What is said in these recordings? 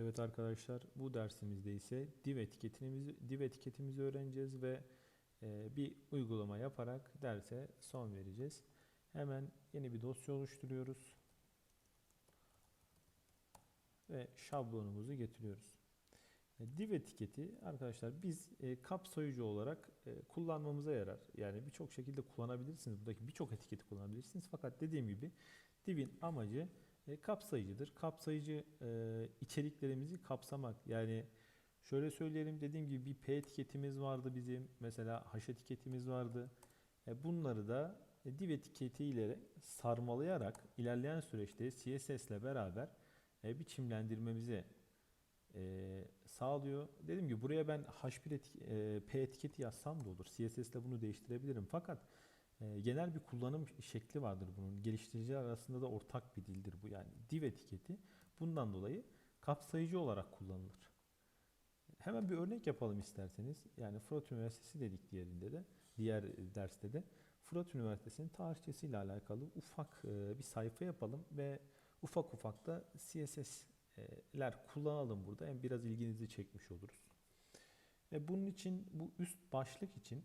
Evet arkadaşlar bu dersimizde ise div etiketimizi div etiketimizi öğreneceğiz ve e, bir uygulama yaparak derse son vereceğiz. Hemen yeni bir dosya oluşturuyoruz. Ve şablonumuzu getiriyoruz. E, Div etiketi arkadaşlar biz e, kapsayıcı olarak e, kullanmamıza yarar. Yani birçok şekilde kullanabilirsiniz. Buradaki birçok etiketi kullanabilirsiniz. Fakat dediğim gibi divin amacı e, kapsayıcıdır. Kapsayıcı e, içeriklerimizi kapsamak. Yani şöyle söyleyelim dediğim gibi bir P etiketimiz vardı bizim. Mesela H etiketimiz vardı. E, bunları da e, div etiketiyle sarmalayarak ilerleyen süreçte CSS ile beraber e, biçimlendirmemizi e, sağlıyor. Dedim ki buraya ben H1 etik- e, P etiketi yazsam da olur. CSS ile bunu değiştirebilirim. Fakat e, genel bir kullanım şekli vardır bunun. Geliştiriciler arasında da ortak bir dildir bu. Yani div etiketi bundan dolayı kapsayıcı olarak kullanılır. Hemen bir örnek yapalım isterseniz. Yani Fırat Üniversitesi dedik diğerinde de, diğer derste de. Fırat Üniversitesi'nin tarihçesiyle alakalı ufak e, bir sayfa yapalım ve ufak ufak da CSS'ler kullanalım burada. Yani biraz ilginizi çekmiş oluruz. E, bunun için bu üst başlık için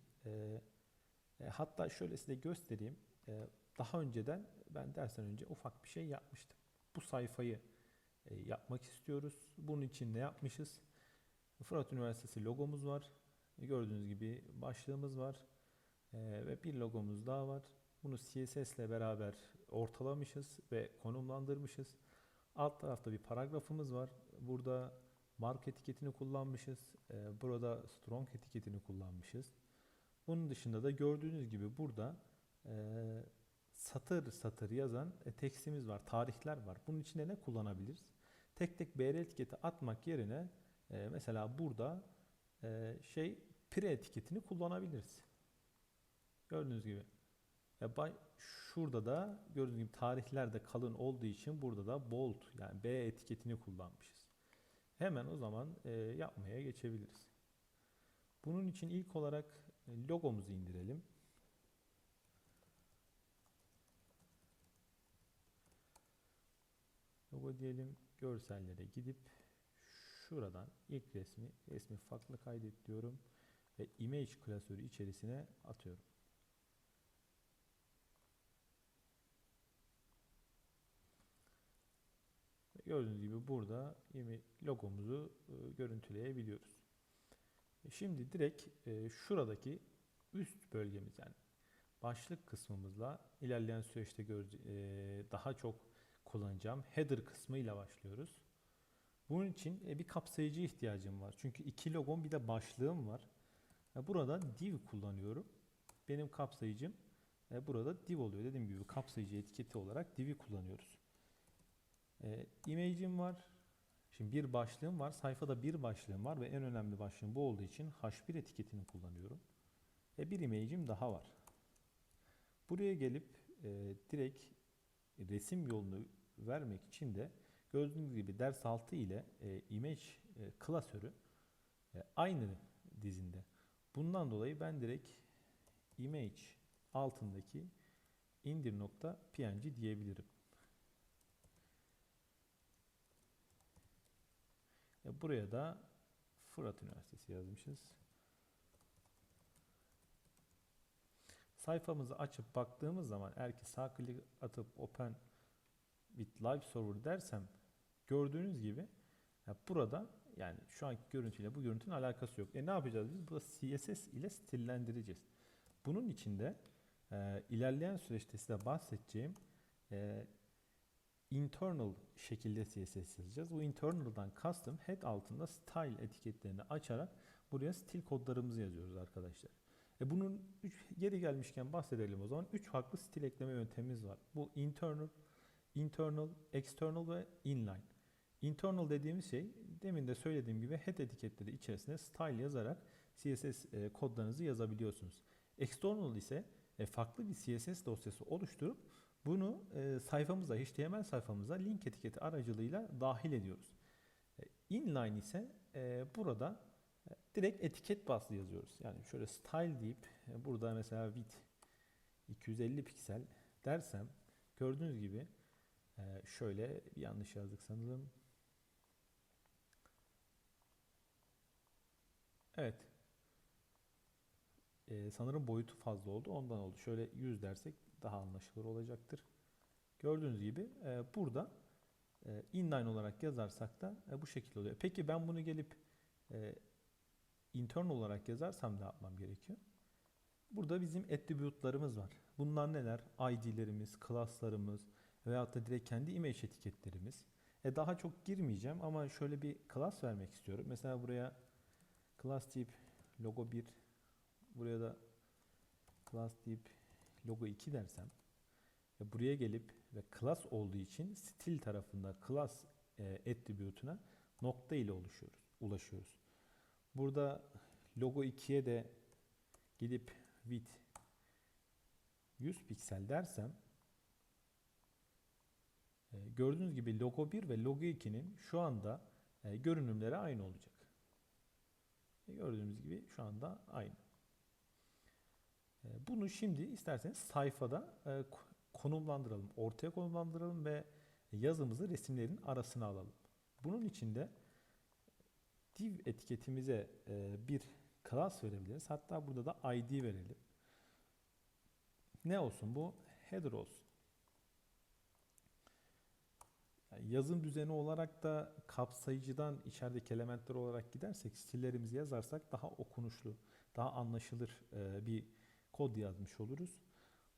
e, hatta şöyle size göstereyim. E, daha önceden ben dersten önce ufak bir şey yapmıştım. Bu sayfayı e, yapmak istiyoruz. Bunun için ne yapmışız? Fırat Üniversitesi logomuz var. E, Gördüğünüz gibi başlığımız var. E, ve bir logomuz daha var. Bunu CSS ile beraber ortalamışız ve konumlandırmışız. Alt tarafta bir paragrafımız var. Burada mark etiketini kullanmışız. E, burada strong etiketini kullanmışız. Bunun dışında da gördüğünüz gibi burada e, satır satır yazan e, tekstimiz var, tarihler var. Bunun içinde ne kullanabiliriz? Tek tek BR etiketi atmak yerine e, mesela burada e, şey pre etiketini kullanabiliriz. Gördüğünüz gibi. E, şurada da gördüğünüz gibi tarihler de kalın olduğu için burada da bold yani B etiketini kullanmışız. Hemen o zaman e, yapmaya geçebiliriz. Bunun için ilk olarak logomuzu indirelim. Logo diyelim görsellere gidip şuradan ilk resmi resmi farklı kaydet diyorum ve image klasörü içerisine atıyorum. Gördüğünüz gibi burada logomuzu e, görüntüleyebiliyoruz. E, Şimdi direkt e, şuradaki üst bölgemiz yani başlık kısmımızla ilerleyen süreçte e, daha çok kullanacağım header kısmıyla başlıyoruz. Bunun için bir kapsayıcı ihtiyacım var. Çünkü iki logom bir de başlığım var. Burada div kullanıyorum. Benim kapsayıcım burada div oluyor. Dediğim gibi kapsayıcı etiketi olarak div'i kullanıyoruz. İmage'im var. Şimdi bir başlığım var. Sayfada bir başlığım var ve en önemli başlığım bu olduğu için H1 etiketini kullanıyorum. E, bir image'im daha var. Buraya gelip e, direkt resim yolunu vermek için de gördüğünüz gibi ders 6 ile e, image e, klasörü e, aynı dizinde. Bundan dolayı ben direkt image altındaki indir nokta png diyebilirim. E, buraya da Fırat Üniversitesi yazmışız. Sayfamızı açıp baktığımız zaman eğer ki sağ klik atıp open with live server dersem gördüğünüz gibi burada yani şu anki görüntüyle bu görüntünün alakası yok. E ne yapacağız biz? Burada CSS ile stillendireceğiz. Bunun için de e, ilerleyen süreçte size bahsedeceğim e, internal şekilde CSS yazacağız. Bu internal'dan custom head altında style etiketlerini açarak buraya stil kodlarımızı yazıyoruz arkadaşlar. E bunun üç, geri gelmişken bahsedelim o zaman. Üç farklı stil ekleme yöntemimiz var. Bu internal, internal, external ve inline. Internal dediğimiz şey demin de söylediğim gibi head etiketleri içerisine style yazarak CSS e, kodlarınızı yazabiliyorsunuz. External ise e, farklı bir CSS dosyası oluşturup bunu e, sayfamıza, HTML sayfamıza link etiketi aracılığıyla dahil ediyoruz. E, inline ise e, burada e, direkt etiket baslı yazıyoruz. Yani şöyle style deyip burada mesela width 250 piksel dersem gördüğünüz gibi e, şöyle yanlış yazdık sanırım. Evet ee, sanırım boyutu fazla oldu. Ondan oldu. Şöyle 100 dersek daha anlaşılır olacaktır. Gördüğünüz gibi e, burada e, inline olarak yazarsak da e, bu şekilde oluyor. Peki ben bunu gelip e, internal olarak yazarsam ne yapmam gerekiyor? Burada bizim attribute'larımız var. Bunlar neler? ID'lerimiz, class'larımız veyahut da direkt kendi image etiketlerimiz. E daha çok girmeyeceğim ama şöyle bir class vermek istiyorum. Mesela buraya class tip logo 1 buraya da class tip logo 2 dersem ve buraya gelip ve class olduğu için stil tarafında class e, attribute'una nokta ile oluşuyoruz, ulaşıyoruz. Burada logo 2'ye de gidip width 100 piksel dersem e, gördüğünüz gibi logo 1 ve logo 2'nin şu anda e, görünümleri aynı olacak. E, gördüğünüz gibi şu anda aynı. E, bunu şimdi isterseniz sayfada e, ko- konumlandıralım, ortaya konumlandıralım ve yazımızı resimlerin arasına alalım. Bunun için de div etiketimize e, bir class verebiliriz. Hatta burada da id verelim. Ne olsun bu? Header olsun. Yani yazım düzeni olarak da kapsayıcıdan içerideki elementler olarak gidersek, stillerimizi yazarsak daha okunuşlu, daha anlaşılır e, bir kod yazmış oluruz.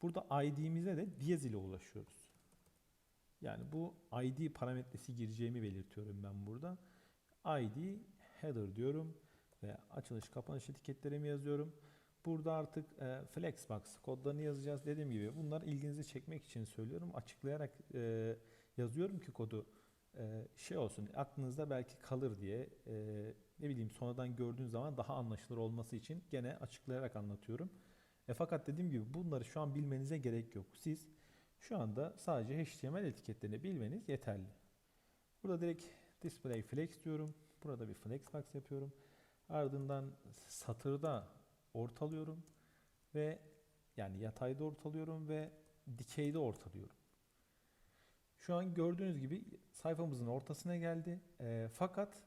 Burada id'mize de diyez ile ulaşıyoruz. Yani bu id parametresi gireceğimi belirtiyorum ben burada. id header diyorum ve açılış kapanış etiketlerimi yazıyorum. Burada artık e, flexbox kodlarını yazacağız. Dediğim gibi bunlar ilginizi çekmek için söylüyorum. Açıklayarak e, yazıyorum ki kodu e, şey olsun aklınızda belki kalır diye e, ne bileyim sonradan gördüğün zaman daha anlaşılır olması için gene açıklayarak anlatıyorum. E, fakat dediğim gibi bunları şu an bilmenize gerek yok. Siz şu anda sadece HTML etiketlerini bilmeniz yeterli. Burada direkt display flex diyorum. Burada bir flexbox yapıyorum. Ardından satırda ortalıyorum ve yani yatayda ortalıyorum ve dikeyde ortalıyorum. Şu an gördüğünüz gibi sayfamızın ortasına geldi. E, fakat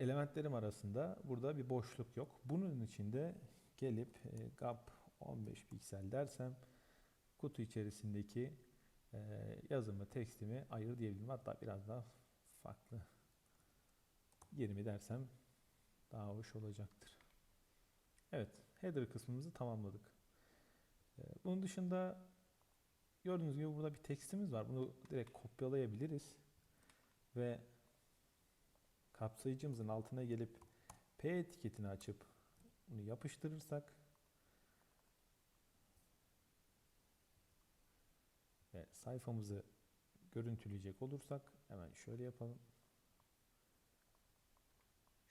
elementlerim arasında burada bir boşluk yok. Bunun için de gelip e, gap 15 piksel dersem kutu içerisindeki e, yazımı, tekstimi ayır diyebilirim. Hatta biraz daha farklı 20 dersem daha hoş olacaktır. Evet, header kısmımızı tamamladık. E, bunun dışında gördüğünüz gibi burada bir tekstimiz var. Bunu direkt kopyalayabiliriz ve kapsayıcımızın altına gelip P etiketini açıp bunu yapıştırırsak ve sayfamızı görüntüleyecek olursak hemen şöyle yapalım.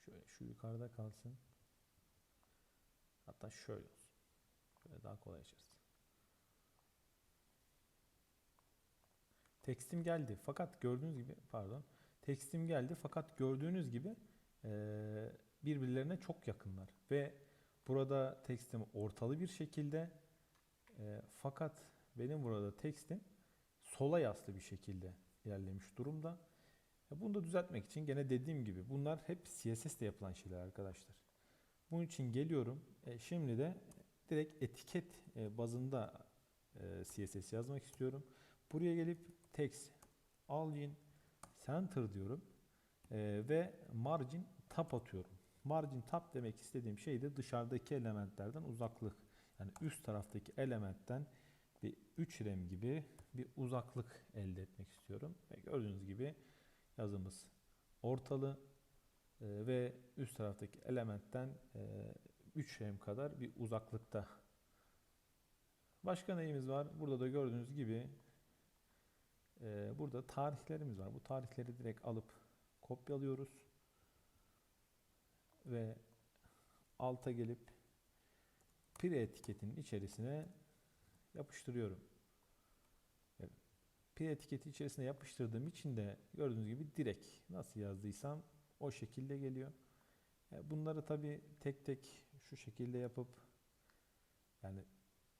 Şöyle şu yukarıda kalsın. Hatta şöyle olsun. Böyle daha kolay açarız. Tekstim geldi fakat gördüğünüz gibi pardon tekstim geldi fakat gördüğünüz gibi eee, birbirlerine çok yakınlar ve burada tekstim ortalı bir şekilde eee, fakat benim burada tekstim sola yaslı bir şekilde ilerlemiş durumda. Bunu da düzeltmek için gene dediğim gibi bunlar hep CSS ile yapılan şeyler arkadaşlar. Bunun için geliyorum. E, şimdi de direkt etiket e, bazında e, CSS yazmak istiyorum. Buraya gelip text algin center diyorum ve margin tab atıyorum. Margin tab demek istediğim şey de dışarıdaki elementlerden uzaklık. Yani üst taraftaki elementten bir 3 rem gibi bir uzaklık elde etmek istiyorum. Ve gördüğünüz gibi yazımız ortalı e, ve üst taraftaki elementten e, 3 rem kadar bir uzaklıkta. Başka neyimiz var? Burada da gördüğünüz gibi e, burada tarihlerimiz var. Bu tarihleri direkt alıp kopyalıyoruz ve alta gelip pre etiketinin içerisine yapıştırıyorum. Pre etiketi içerisine yapıştırdığım için de gördüğünüz gibi direkt nasıl yazdıysam o şekilde geliyor. E, Bunları tabi tek tek şu şekilde yapıp yani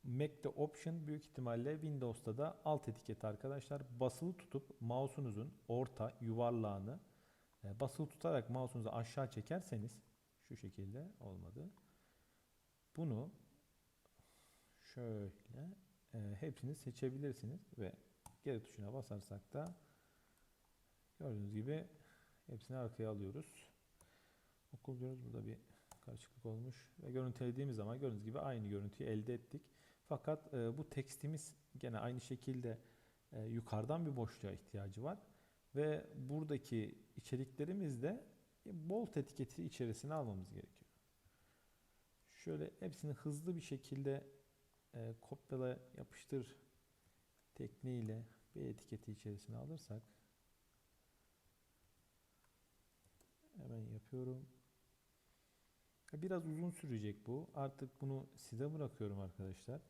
Mac'te Option büyük ihtimalle Windows'ta da alt etiket arkadaşlar. Basılı tutup mouse'unuzun orta yuvarlağını e, basılı tutarak mouse'unuzu aşağı çekerseniz Şu şekilde olmadı. Bunu şöyle e, hepsini seçebilirsiniz ve geri tuşuna basarsak da gördüğünüz gibi hepsini arkaya alıyoruz. Okul diyoruz burada bir karışıklık olmuş ve görüntülediğimiz zaman gördüğünüz gibi aynı görüntüyü elde ettik. Fakat e, bu tekstimiz gene aynı şekilde e, yukarıdan bir boşluğa ihtiyacı var ve buradaki içeriklerimiz de bold etiketi içerisine almamız gerekiyor. Şöyle hepsini hızlı bir şekilde e, kopyala yapıştır tekniğiyle bir etiketi içerisine alırsak hemen yapıyorum. Biraz uzun sürecek bu. Artık bunu size bırakıyorum arkadaşlar.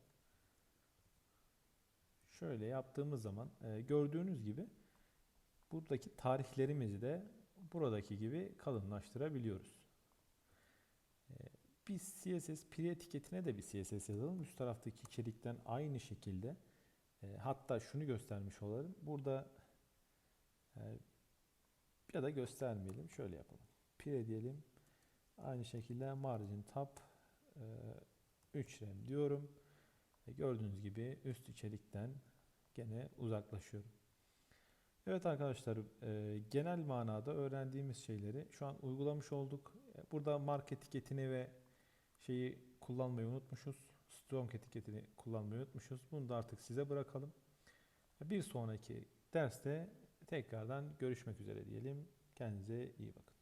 Şöyle yaptığımız zaman e, gördüğünüz gibi buradaki tarihlerimizi de buradaki gibi kalınlaştırabiliyoruz. E, biz CSS pre etiketine de bir CSS yazalım. Üst taraftaki içerikten aynı şekilde e, hatta şunu göstermiş olalım. Burada e, ya da göstermeyelim. Şöyle yapalım. Pre diyelim. Aynı şekilde margin tab e, 3 rem diyorum. E, gördüğünüz gibi üst içerikten gene uzaklaşıyorum. Evet arkadaşlar e, genel manada öğrendiğimiz şeyleri şu an uygulamış olduk. E, Burada mark etiketini ve şeyi kullanmayı unutmuşuz. Strong etiketini kullanmayı unutmuşuz. Bunu da artık size bırakalım. Bir sonraki derste tekrardan görüşmek üzere diyelim. Kendinize iyi bakın.